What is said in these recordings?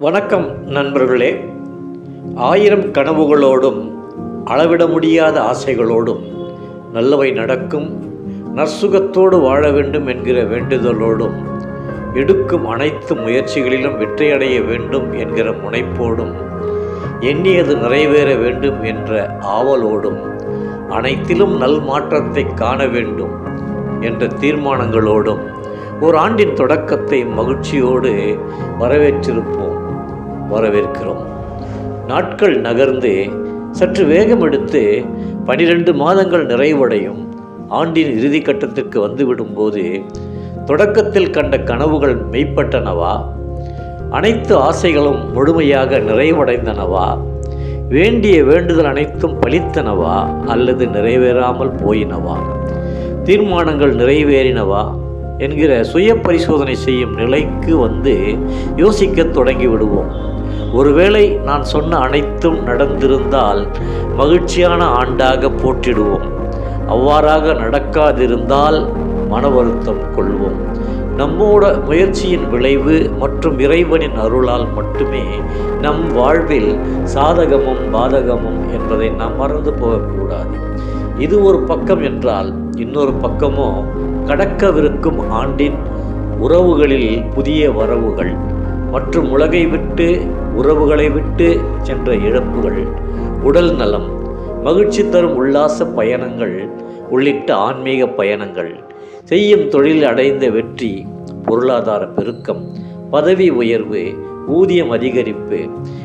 வணக்கம் நண்பர்களே. ஆயிரம் கனவுகளோடும் அளவிட முடியாத ஆசைகளோடும் நல்லவை நடக்கும் நற்சுகத்தோடு வாழ வேண்டும் என்கிற வேண்டுதலோடும் எடுக்கும் அனைத்து முயற்சிகளிலும் வெற்றியடைய வேண்டும் என்கிற முனைப்போடும் எண்ணியது நிறைவேற வேண்டும் என்ற ஆவலோடும் அனைத்திலும் நல் மாற்றத்தை காண வேண்டும் என்ற தீர்மானங்களோடும் ஒரு ஆண்டின் தொடக்கத்தை மகிழ்ச்சியோடு வரவேற்றிருப்போம். வரவேற்கிறோம். நாட்கள் நகர்ந்து சற்று வேகம் எடுத்து பனிரெண்டு மாதங்கள் நிறைவடையும். ஆண்டின் இறுதி கட்டத்திற்கு வந்துவிடும்போது தொடக்கத்தில் கண்ட கனவுகள் மெய்ப்பட்டனவா? அனைத்து ஆசைகளும் முழுமையாக நிறைவடைந்தனவா? வேண்டிய வேண்டுதல் அனைத்தும் பலித்தனவா? அல்லது நிறைவேறாமல் போயினவா? தீர்மானங்கள் நிறைவேறினவா? என்கிற சுய பரிசோதனை செய்யும் நிலைக்கு வந்து யோசிக்கத் தொடங்கி விடுவோம் ஒருவேளை நான் சொன்ன அனைத்தும் நடந்திருந்தால் மகிழ்ச்சியான ஆண்டாக போற்றிடுவோம். அவ்வாறாக நடக்காதிருந்தால் மன வருத்தம் கொள்வோம். நம்மோட முயற்சியின் விளைவு மற்றும் இறைவனின் அருளால் மட்டுமே நம் வாழ்வில் சாதகமும் பாதகமும் என்பதை நாம் மறந்து போகக்கூடாது. இது ஒரு பக்கம் என்றால் இன்னொரு பக்கமோ கடக்கவிருக்கும் ஆண்டின் உறவுகளில் புதிய வரவுகள். மற்றும் உலகை விட்டு உறவுகளை விட்டு சென்ற இழப்புகள் உடல் நலம் மகிழ்ச்சி தரும் உல்லாச பயணங்கள் உள்ளிட்ட ஆன்மீக பயணங்கள் செய்யும் தொழில் அடைந்த வெற்றி பொருளாதார பெருக்கம் பதவி உயர்வு ஊதியம் அதிகரிப்பு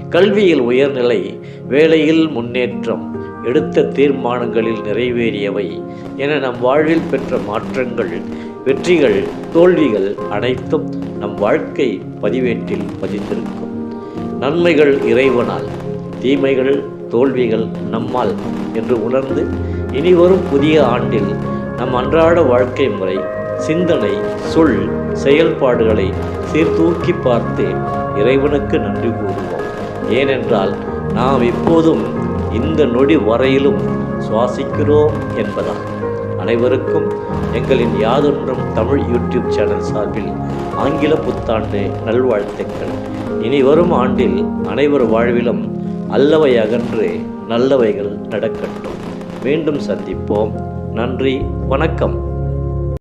கல்வியில் உயர்நிலை வேலையில் முன்னேற்றம் எடுத்த தீர்மானங்களில் நிறைவேறியவை என நம் வாழ்வில் பெற்ற மாற்றங்கள் வெற்றிகள் தோல்விகள் அனைத்தும் நம் வாழ்க்கை பதிவேட்டில் பதிந்திருக்கும். நன்மைகள் இறைவனால் தீமைகள் தோல்விகள் நம்மால் என்று உணர்ந்து இனிவரும் புதிய ஆண்டில் நம் அன்றாட வாழ்க்கை முறை சிந்தனை சொல் செயல்பாடுகளை சீர்தூக்கி பார்த்து இறைவனுக்கு நன்றி கூறுவோம். ஏனென்றால் நாம் எப்போதும் இந்த நொடி வரையிலும் சுவாசிக்கிறோம் என்பதால். அனைவருக்கும் எங்களின் யாதொன்றும் தமிழ் யூடியூப் சேனல் சார்பில் ஆங்கில புத்தாண்டு நல்வாழ்த்துக்கள். இனி வரும் ஆண்டில் அனைவர் வாழ்விலும் அல்லவை அகன்று நல்லவைகள் நடக்கட்டும். மீண்டும் சந்திப்போம். நன்றி. வணக்கம்.